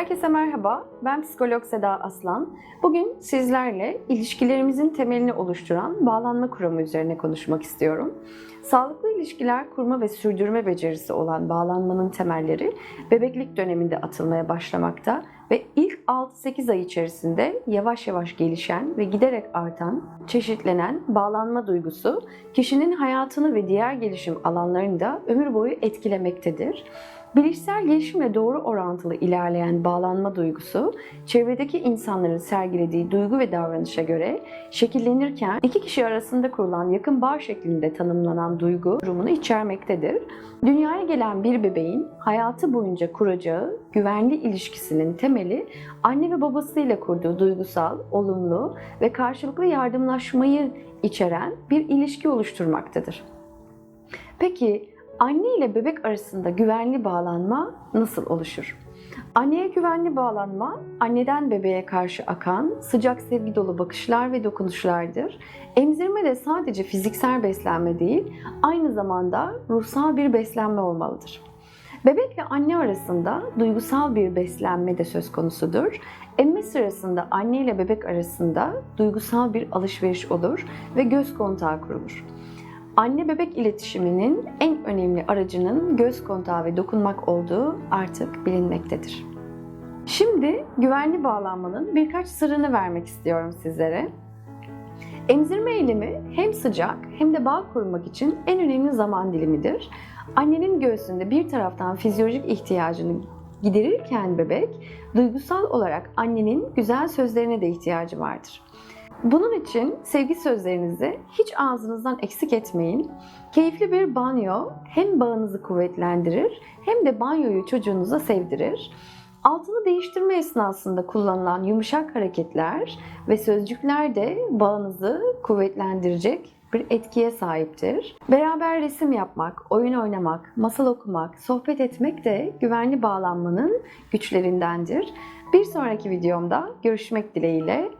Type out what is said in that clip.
Herkese merhaba, ben psikolog Seda Aslan. Bugün sizlerle ilişkilerimizin temelini oluşturan bağlanma kuramı üzerine konuşmak istiyorum. Sağlıklı ilişkiler kurma ve sürdürme becerisi olan bağlanmanın temelleri bebeklik döneminde atılmaya başlamakta ve ilk 6-8 ay içerisinde yavaş yavaş gelişen ve giderek artan, çeşitlenen bağlanma duygusu kişinin hayatını ve diğer gelişim alanlarını da ömür boyu etkilemektedir. Bilişsel gelişimle doğru orantılı ilerleyen bağlanma duygusu, çevredeki insanların sergilediği duygu ve davranışa göre şekillenirken iki kişi arasında kurulan yakın bağ şeklinde tanımlanan duygu durumunu içermektedir. Dünyaya gelen bir bebeğin hayatı boyunca kuracağı güvenli ilişkisinin temeli anne ve babasıyla kurduğu duygusal, olumlu ve karşılıklı yardımlaşmayı içeren bir ilişki oluşturmaktadır. Peki Anne ile bebek arasında güvenli bağlanma nasıl oluşur? Anneye güvenli bağlanma, anneden bebeğe karşı akan sıcak sevgi dolu bakışlar ve dokunuşlardır. Emzirme de sadece fiziksel beslenme değil, aynı zamanda ruhsal bir beslenme olmalıdır. Bebekle anne arasında duygusal bir beslenme de söz konusudur. Emme sırasında anne ile bebek arasında duygusal bir alışveriş olur ve göz kontağı kurulur. Anne bebek iletişiminin en önemli aracının göz kontağı ve dokunmak olduğu artık bilinmektedir. Şimdi güvenli bağlanmanın birkaç sırrını vermek istiyorum sizlere. Emzirme eylemi hem sıcak hem de bağ kurmak için en önemli zaman dilimidir. Annenin göğsünde bir taraftan fizyolojik ihtiyacını giderirken bebek, duygusal olarak annenin güzel sözlerine de ihtiyacı vardır. Bunun için sevgi sözlerinizi hiç ağzınızdan eksik etmeyin. Keyifli bir banyo hem bağınızı kuvvetlendirir hem de banyoyu çocuğunuza sevdirir. Altını değiştirme esnasında kullanılan yumuşak hareketler ve sözcükler de bağınızı kuvvetlendirecek bir etkiye sahiptir. Beraber resim yapmak, oyun oynamak, masal okumak, sohbet etmek de güvenli bağlanmanın güçlerindendir. Bir sonraki videomda görüşmek dileğiyle.